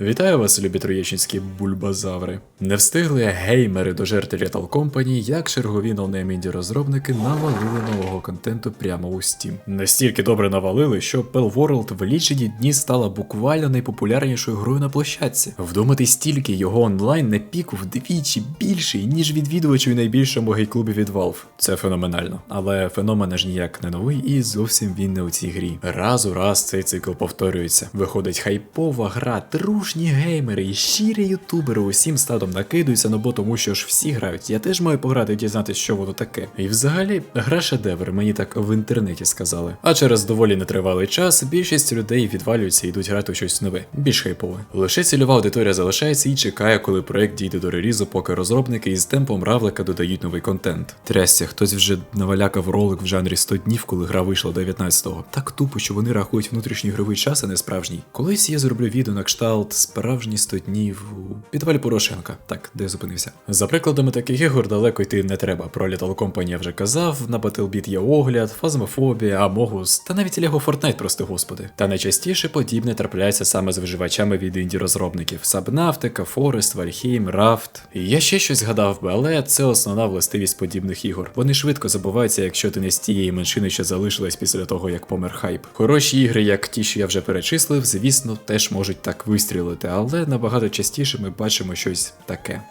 Вітаю вас, любі троєчинські бульбазаври. Не встигли геймери дожерти Lethal Company, як чергові новнейм інді розробники навалили нового контенту прямо у Steam. Настільки добре навалили, що Pell World в лічені дні стала буквально найпопулярнішою грою на площадці. Вдумати стільки його онлайн на піку вдвічі більший, ніж відвідувачів найбільшому гей-клубі від Valve. Це феноменально. Але феномен аж ніяк не новий і зовсім він не у цій грі. Раз у раз цей цикл повторюється. Виходить хайпова гра, трушні геймери і щирі ютубери усім стадом накидуються, ну бо тому що ж всі грають. Я теж маю пограти і дізнатися, що воно таке. І взагалі, гра шедевр, мені так в інтернеті сказали. А через доволі нетривалий час більшість людей відвалюються і йдуть грати у щось нове, більш хайпове. Лише цільова аудиторія залишається і чекає, коли проект дійде до релізу, поки розробники із темпом равлика додають новий контент. Трясся, хтось вже навалякав ролик в жанрі 100 днів, коли гра вийшла 19-го. Так тупо, що вони рахують внутрішній ігровий час, а не справжній. Колись я зроблю відео на кшталт справжні 100 днів у підвалі Порошенка. Так, де я зупинився. За прикладами таких ігор далеко йти не треба. Про Lethal Company я вже казав, на Battlebit є огляд, фазмофобія, Амогус, та навіть Lego Fortnite, прости господи. Та найчастіше подібне трапляється саме з виживачами від інді-розробників: Сабнавтика, Форест, Вальхейм, Рафт. Я ще щось згадав би, але це основна властивість подібних ігор. Вони швидко забуваються, якщо ти не з тієї меншини, що залишилась після того, як помер хайп. Хороші ігри, як ті, що я вже перечислив, звісно, теж можуть так вистрілити, але набагато частіше ми бачимо щось таке.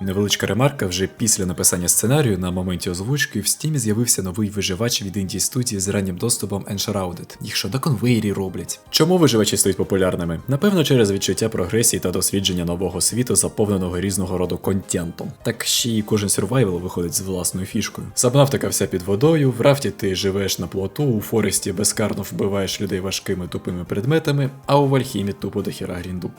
Невеличка ремарка вже після написання сценарію на моменті озвучки в стімі з'явився новий виживач від інді студії з раннім доступом Enshrouded. Їх що на конвейері роблять. Чому виживачі стають популярними? Напевно, через відчуття прогресії та дослідження нового світу, заповненого різного роду контентом. Так ще й кожен сюрвайвел виходить з власною фішкою. Сабнавтика вся під водою, в рафті ти живеш на плоту, у Форесті безкарно вбиваєш людей важкими тупими предметами, а у Вальхімі тупо до хіра грінду.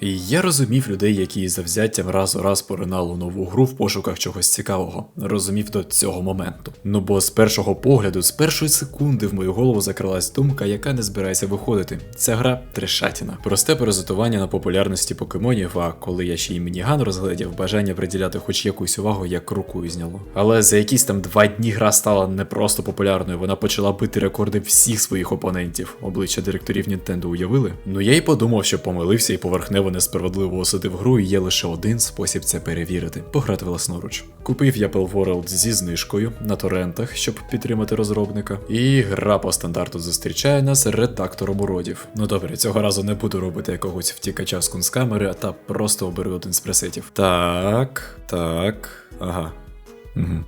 І я розумів людей, які завзяттям раз у раз поринали у нову гру в пошуках чогось цікавого. Розумів до цього моменту. Ну бо з першого погляду, з першої секунди в мою голову закралась думка, яка не збирається виходити. Ця гра трешатіна. Просте паразитування на популярності покемонів, а коли я ще й мініган розглядів, бажання приділяти хоч якусь увагу, як рукою зняло. Але за якісь там два дні гра стала не просто популярною, вона почала бити рекорди всіх своїх опонентів. Обличчя директорів Nintendo уявили. Ну я й подумав, що помилився і поверхнево несправедливо осудив гру, і є лише один спосіб це перевірити пограти власноруч. Купив я World зі знижкою на торрентах, щоб підтримати розробника. І гра по стандарту зустрічає нас редактором уродів. Ну добре, цього разу не буду робити якогось втікача з кунсткамери, та просто оберу один з пресетів. Так, так, ага. Угу.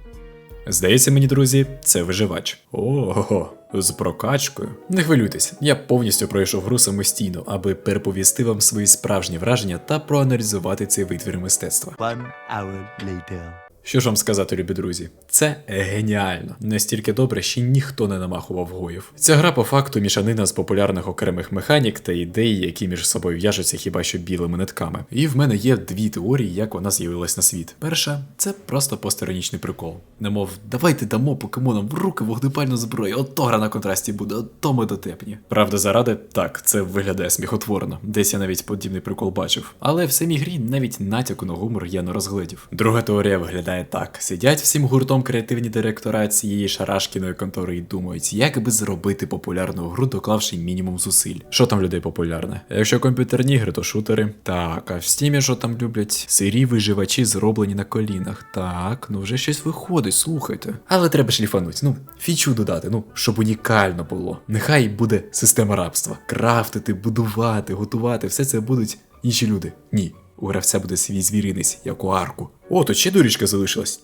Здається мені, друзі, це виживач. Ого, з прокачкою. Не хвилюйтесь, я повністю пройшов гру самостійно, аби переповісти вам свої справжні враження та проаналізувати цей витвір мистецтва. One hour later. Що ж вам сказати, любі друзі, це геніально. Настільки добре, ще ніхто не намахував гоїв. Ця гра по факту мішанина з популярних окремих механік та ідей, які між собою в'яжуться хіба що білими нитками. І в мене є дві теорії, як вона з'явилась на світ. Перша це просто постеронічний прикол. Немов, давайте дамо покемонам в руки вогнепальну зброю, ото гра на контрасті буде, ото ми дотепні. Правда, заради так, це виглядає сміхотворно. Десь я навіть подібний прикол бачив. Але в самій грі навіть натяку на гумор я не розгледів. Друга теорія виглядає так: сидять всім гуртом креативні директора цієї шарашкіної контори і думають, як би зробити популярну гру, доклавши мінімум зусиль. Що там людей популярне? Якщо комп'ютерні ігри, то шутери. Так, а в стімі що там люблять? Сирі виживачі зроблені на колінах. Так, ну вже щось виходить, слухайте. Але треба шліфануть, ну, фічу додати, ну, щоб унікально було. Нехай буде система рабства. Крафтити, будувати, готувати, все це будуть інші люди. Ні. У гравця буде свій звіринець, як у арку. О, тут ще дурічка залишилась.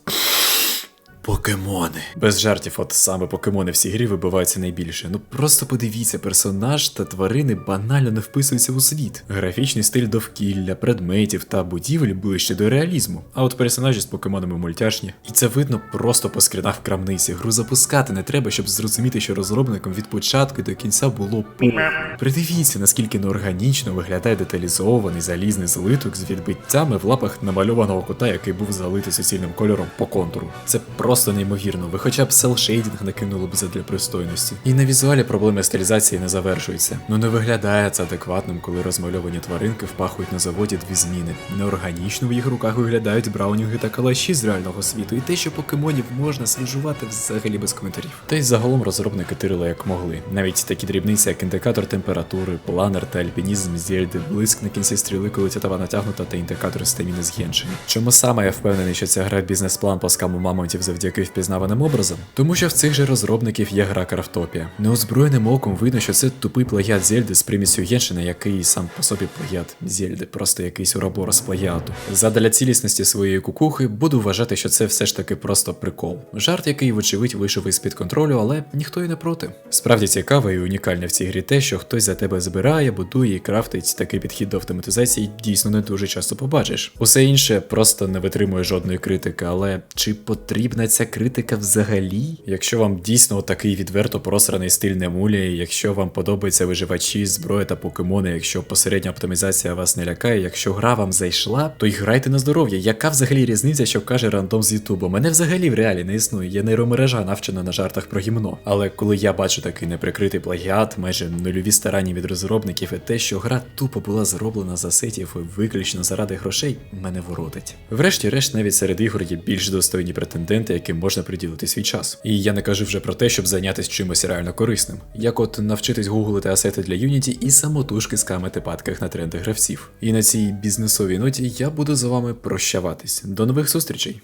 Покемони. Без жартів, от саме покемони в цій грі вибиваються найбільше. Ну просто подивіться, персонаж та тварини банально не вписуються у світ. Графічний стиль довкілля, предметів та будівель ближче до реалізму. А от персонажі з покемонами мультяшні. І це видно просто по скрінах в крамниці. Гру запускати не треба, щоб зрозуміти, що розробникам від початку до кінця було по. Придивіться, наскільки неорганічно виглядає деталізований залізний злиток з відбиттями в лапах намальованого кота, який був залитий суцільним кольором по контуру. Це просто просто неймовірно. Ви хоча б селшейдінг накинули б задля пристойності. І на візуалі проблеми стилізації не завершуються. Ну не виглядає це адекватним, коли розмальовані тваринки впахують на заводі дві зміни. Неорганічно в їх руках виглядають браунінги та калаші з реального світу, і те, що покемонів можна свіжувати взагалі без коментарів. Та й загалом розробники тирили як могли. Навіть такі дрібниці, як індикатор температури, планер та альпінізм зельди, блиск на кінці стріли, коли тятава натягнута, та індикатор стаміни згеншені. Чому саме я впевнений, що ця гра бізнес-план по скаму мамонтів завдяки впізнаваним образом? Тому що в цих же розробників є гра Крафтопія. Неозброєним оком видно, що це тупий плагіат Зельди з примісю Геншина, який сам по собі плагіат Зельди, просто якийсь уроборос плагіату. Задля цілісності своєї кукухи буду вважати, що це все ж таки просто прикол. Жарт, який, вочевидь, вийшов із під контролю, але ніхто і не проти. Справді цікаво і унікальне в цій грі те, що хтось за тебе збирає, будує і крафтить такий підхід до автоматизації дійсно не дуже часто побачиш. Усе інше просто не витримує жодної критики, але чи потрібна ця критика взагалі? Якщо вам дійсно такий відверто просраний стиль не муляє, якщо вам подобаються виживачі, зброя та покемони, якщо посередня оптимізація вас не лякає, якщо гра вам зайшла, то й грайте на здоров'я. Яка взагалі різниця, що каже рандом з Ютубу? Мене взагалі в реалі не існує. Є нейромережа навчена на жартах про гімно. Але коли я бачу такий неприкритий плагіат, майже нульові старання від розробників, і те, що гра тупо була зроблена за сетів і виключно заради грошей, мене воротить. Врешті-решт, навіть серед ігор є більш достойні претенденти, яким можна приділити свій час. І я не кажу вже про те, щоб зайнятися чимось реально корисним, як от навчитись гуглити асети для Unity і самотужки скамити падках на тренди гравців. І на цій бізнесовій ноті я буду з вами прощаватись. До нових зустрічей!